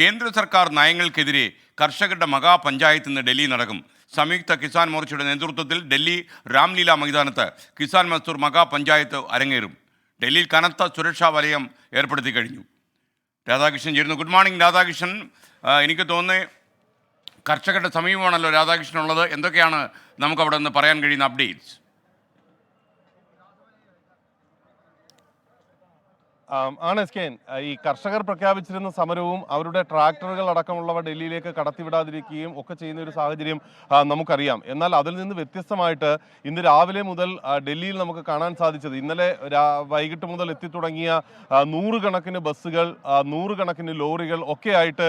കേന്ദ്ര സർക്കാർ നയങ്ങൾക്കെതിരെ കർഷകരുടെ മഹാപഞ്ചായത്ത് ഇന്ന് ഡൽഹി നടക്കും. സംയുക്ത കിസാൻ മോർച്ചയുടെ നേതൃത്വത്തിൽ ഡൽഹി രാംലീല മൈതാനത്ത് കിസാൻ മസ്തൂർ മഹാപഞ്ചായത്ത് അരങ്ങേറും. ഡൽഹിയിൽ കനത്ത സുരക്ഷാ വലയം ഏർപ്പെടുത്തി കഴിഞ്ഞു. രാധാകൃഷ്ണൻ ചേരുന്നു. Good morning Radhakrishnan. എനിക്ക് തോന്നുന്നത് കർഷകരുടെ സമീപമാണല്ലോ രാധാകൃഷ്ണൻ ഉള്ളത്. എന്തൊക്കെയാണ് നമുക്ക് അവിടെ നിന്ന് പറയാൻ കഴിയുന്ന അപ്ഡേറ്റ്സ്? ആണ് എസ് കെ ഈ കർഷകർ പ്രഖ്യാപിച്ചിരുന്ന സമരവും അവരുടെ ട്രാക്ടറുകൾ അടക്കമുള്ളവ ഡൽഹിയിലേക്ക് കടത്തിവിടാതിരിക്കുകയും ഒക്കെ ചെയ്യുന്ന ഒരു സാഹചര്യം നമുക്കറിയാം. എന്നാൽ അതിൽ നിന്ന് വ്യത്യസ്തമായിട്ട് ഇന്ന് രാവിലെ മുതൽ ഡൽഹിയിൽ നമുക്ക് കാണാൻ സാധിച്ചത് ഇന്നലെ വൈകിട്ട് മുതൽ എത്തിത്തുടങ്ങിയ നൂറുകണക്കിന് ബസ്സുകൾ നൂറുകണക്കിന് ലോറികൾ ഒക്കെയായിട്ട്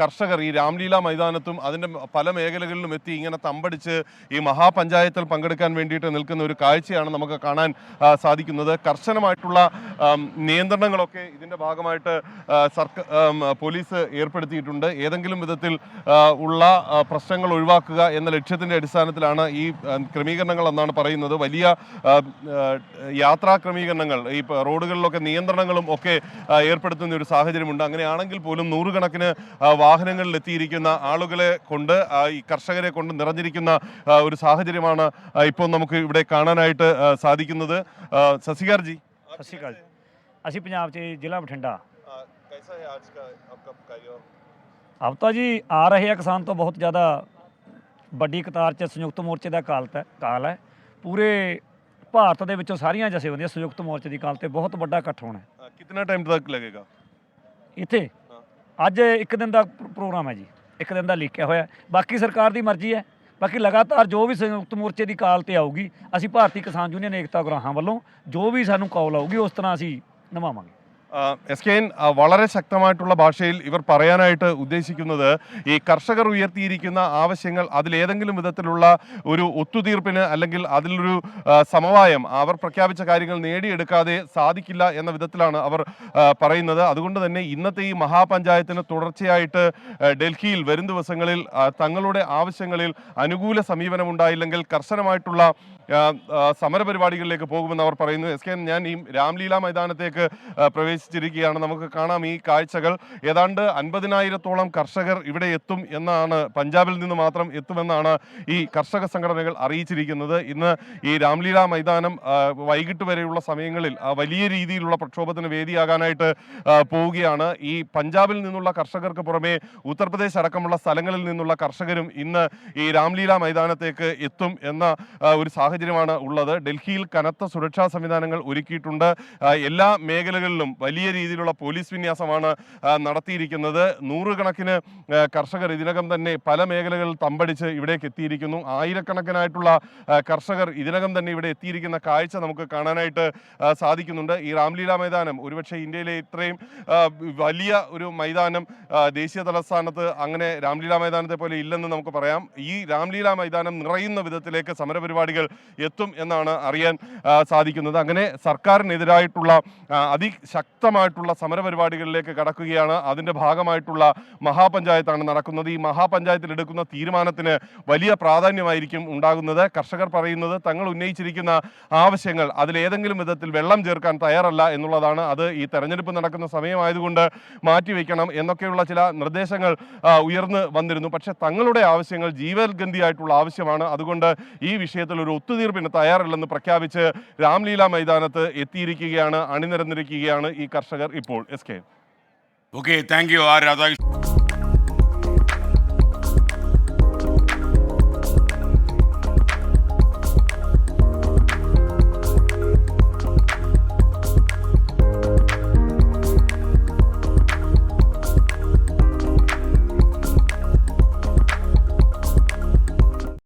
കർഷകർ ഈ രാംലീല മൈതാനത്തും അതിന്റെ പല മേഖലകളിലും എത്തി ഇങ്ങനെ തമ്പടിച്ച് ഈ മഹാപഞ്ചായത്തിൽ പങ്കെടുക്കാൻ വേണ്ടിയിട്ട് നിൽക്കുന്ന ഒരു കാഴ്ചയാണ് നമുക്ക് കാണാൻ സാധിക്കുന്നത്. കർശനമായിട്ടുള്ള ആം, നിയന്ത്രണങ്ങളൊക്കെ ഇതിന്റെ ഭാഗമായിട്ട് സർക്കാർ പോലീസ് ഏർപ്പെടുത്തിയിട്ടുണ്ട്. ഏതെങ്കിലും വിധത്തിൽ ഉള്ള പ്രശ്നങ്ങൾ ഒഴിവാക്കുക എന്ന ലക്ഷ്യത്തിന്റെ അടിസ്ഥാനത്തിലാണ് ഈ ക്രമീകരണങ്ങൾ എന്നാണ് പറയുന്നത്. വലിയ യാത്രാ ക്രമീകരണങ്ങൾ ഈ റോഡുകളിലൊക്കെ നിയന്ത്രണങ്ങളും ഒക്കെ ഏർപ്പെടുത്തുന്ന ഒരു സാഹചര്യമുണ്ട്. അങ്ങനെയാണെങ്കിൽ പോലും നൂറുകണക്കിന് വാഹനങ്ങളിൽ എത്തിയിരിക്കുന്ന ആളുകളെ കൊണ്ട് ഈ കർഷകരെ കൊണ്ട് നിറഞ്ഞിരിക്കുന്ന ഒരു സാഹചര്യമാണ് ഇപ്പോൾ നമുക്ക് ഇവിടെ കാണാനായിട്ട് സാധിക്കുന്നത്. ശശികാർജി. ശശികാർജി. ਅਸੀਂ ਪੰਜਾਬ 'ਚ ਜ਼ਿਲ੍ਹਾ ਬਠਿੰਡਾ कैसा है आज का आपका कार्य अब तो जी आ रहे हैं किसान तो बहुत ज़्यादा ਵੱਡੀ ਕਤਾਰ 'ਚ ਸੰਯੁਕਤ ਮੋਰਚੇ ਦਾ ਕਾਲਤ ਹੈ ਕਾਲ ਹੈ ਪੂਰੇ ਭਾਰਤ ਦੇ ਵਿੱਚੋਂ ਸਾਰੀਆਂ ਜਥੇਬੰਦੀਆਂ ਸੰਯੁਕਤ ਮੋਰਚੇ ਦੀ ਕਾਲ ਤੇ ਬਹੁਤ ਵੱਡਾ ਇਕੱਠ ਹੋਣਾ ਹੈ कितना टाइम तक लगेगा ਇੱਥੇ ਅੱਜ ਇੱਕ ਦਿਨ ਦਾ ਪ੍ਰੋ- ਪ੍ਰੋਗਰਾਮ ਹੈ ਜੀ ਇੱਕ ਦਿਨ ਦਾ ਲਿਖਿਆ ਹੋਇਆ ਹੈ। ਬਾਕੀ ਸਰਕਾਰ ਦੀ ਮਰਜ਼ੀ ਹੈ ਬਾਕੀ ਲਗਾਤਾਰ ਜੋ ਵੀ ਸੰਯੁਕਤ ਮੋਰਚੇ ਦੀ ਕਾਲ ਤੇ ਆਊਗੀ ਅਸੀਂ ਭਾਰਤੀ ਕਿਸਾਨ ਯੂਨੀਅਨ ਏਕਤਾ ਗਰਾਹਾਂ ਵੱਲੋਂ ਜੋ ਵੀ ਸਾਨੂੰ ਕਾਲ ਆਊਗੀ ਉਸ ਤਰ੍ਹਾਂ ਅਸੀਂ നമാമി എസ് കെ എൻ വളരെ ശക്തമായിട്ടുള്ള ഭാഷയിൽ ഇവർ പറയാനായിട്ട് ഉദ്ദേശിക്കുന്നത് ഈ കർഷകർ ഉയർത്തിയിരിക്കുന്ന ആവശ്യങ്ങൾ അതിലേതെങ്കിലും വിധത്തിലുള്ള ഒരു ഒത്തുതീർപ്പിന് അല്ലെങ്കിൽ അതിലൊരു സമവായം അവർ പ്രഖ്യാപിച്ച കാര്യങ്ങൾ നേടിയെടുക്കാതെ സാധിക്കില്ല എന്ന വിധത്തിലാണ് അവർ പറയുന്നത്. അതുകൊണ്ട് തന്നെ ഇന്നത്തെ ഈ മഹാപഞ്ചായത്തിന് തുടർച്ചയായിട്ട് ഡൽഹിയിൽ വരും ദിവസങ്ങളിൽ തങ്ങളുടെ ആവശ്യങ്ങളിൽ അനുകൂല സമീപനം ഉണ്ടായില്ലെങ്കിൽ കർശനമായിട്ടുള്ള സമരപരിപാടികളിലേക്ക് പോകുമെന്ന് അവർ പറയുന്നു. എസ് കെ ഞാൻ ഈ രാംലീല മൈതാനത്തേക്ക് പ്രവേശിച്ചിരിക്കുകയാണ്. നമുക്ക് കാണാം ഈ കാഴ്ചകൾ. ഏതാണ്ട് അൻപതിനായിരത്തോളം കർഷകർ ഇവിടെ എത്തും എന്നാണ് പഞ്ചാബിൽ നിന്ന് മാത്രം എത്തുമെന്നാണ് ഈ കർഷക സംഘടനകൾ അറിയിച്ചിരിക്കുന്നത്. ഇന്ന് ഈ രാംലീല മൈതാനം വൈകിട്ട് വരെയുള്ള സമയങ്ങളിൽ വലിയ രീതിയിലുള്ള പ്രക്ഷോഭത്തിന് വേദിയാകാനായിട്ട് പോവുകയാണ്. ഈ പഞ്ചാബിൽ നിന്നുള്ള കർഷകർക്ക് പുറമെ ഉത്തർപ്രദേശ് അടക്കമുള്ള സ്ഥലങ്ങളിൽ നിന്നുള്ള കർഷകരും ഇന്ന് ഈ രാംലീല മൈതാനത്തേക്ക് എത്തും എന്ന ഒരു ഒരു സാഹചര്യമാണ് ഉള്ളത്. ഡൽഹിയിൽ കനത്ത സുരക്ഷാ സംവിധാനങ്ങൾ ഒരുക്കിയിട്ടുണ്ട്. എല്ലാ മേഖലകളിലും വലിയ രീതിയിലുള്ള പോലീസ് വിന്യാസമാണ് നടത്തിയിരിക്കുന്നത്. നൂറുകണക്കിന് കർഷകർ ഇതിനകം തന്നെ പല മേഖലകളിൽ തമ്പടിച്ച് ഇവിടേക്ക് എത്തിയിരിക്കുന്നു. ആയിരക്കണക്കിനായിട്ടുള്ള കർഷകർ ഇതിനകം തന്നെ ഇവിടെ എത്തിയിരിക്കുന്ന കാഴ്ച നമുക്ക് കാണാനായിട്ട് സാധിക്കുന്നുണ്ട്. ഈ രാംലീല മൈതാനം ഒരുപക്ഷെ ഇന്ത്യയിലെ ഇത്രയും വലിയ ഒരു മൈതാനം ദേശീയ തലസ്ഥാനത്ത് അങ്ങനെ രാംലീല മൈതാനത്തെ പോലെ ഇല്ലെന്ന് നമുക്ക് പറയാം. ഈ രാംലീല മൈതാനം നിറയുന്ന വിധത്തിലേക്ക് സമരപരിപാടികൾ എത്തും എന്നാണ് അറിയാൻ സാധിക്കുന്നത്. അങ്ങനെ സർക്കാരിനെതിരായിട്ടുള്ള അതിശക്തമായിട്ടുള്ള സമരപരിപാടികളിലേക്ക് കടക്കുകയാണ്. അതിന്റെ ഭാഗമായിട്ടുള്ള മഹാപഞ്ചായത്താണ് നടക്കുന്നത്. ഈ മഹാപഞ്ചായത്തിൽ എടുക്കുന്ന തീരുമാനത്തിന് വലിയ പ്രാധാന്യമായിരിക്കും ഉണ്ടാകുന്നത്. കർഷകർ പറയുന്നത് തങ്ങൾ ഉന്നയിച്ചിരിക്കുന്ന ആവശ്യങ്ങൾ അതിലേതെങ്കിലും വിധത്തിൽ വെള്ളം ചേർക്കാൻ തയ്യാറല്ല എന്നുള്ളതാണ്. അത് ഈ തെരഞ്ഞെടുപ്പ് നടക്കുന്ന സമയമായതുകൊണ്ട് മാറ്റിവെക്കണം എന്നൊക്കെയുള്ള ചില നിർദ്ദേശങ്ങൾ ഉയർന്നു വന്നിരുന്നു. പക്ഷേ തങ്ങളുടെ ആവശ്യങ്ങൾ ജീവൽഗന്ധിയായിട്ടുള്ള ആവശ്യമാണ്. അതുകൊണ്ട് ഈ വിഷയത്തിൽ ഒരു ഒത്തുതീർപ്പിന് തയ്യാറല്ലെന്ന് പ്രഖ്യാപിച്ച് രാംലീല മൈതാനത്ത് എത്തിയിരിക്കുകയാണ് അണിനിരന്നിരിക്കുകയാണ് ഈ കർഷകർ ഇപ്പോൾ. S K. Okay thank you R Radhakrishnan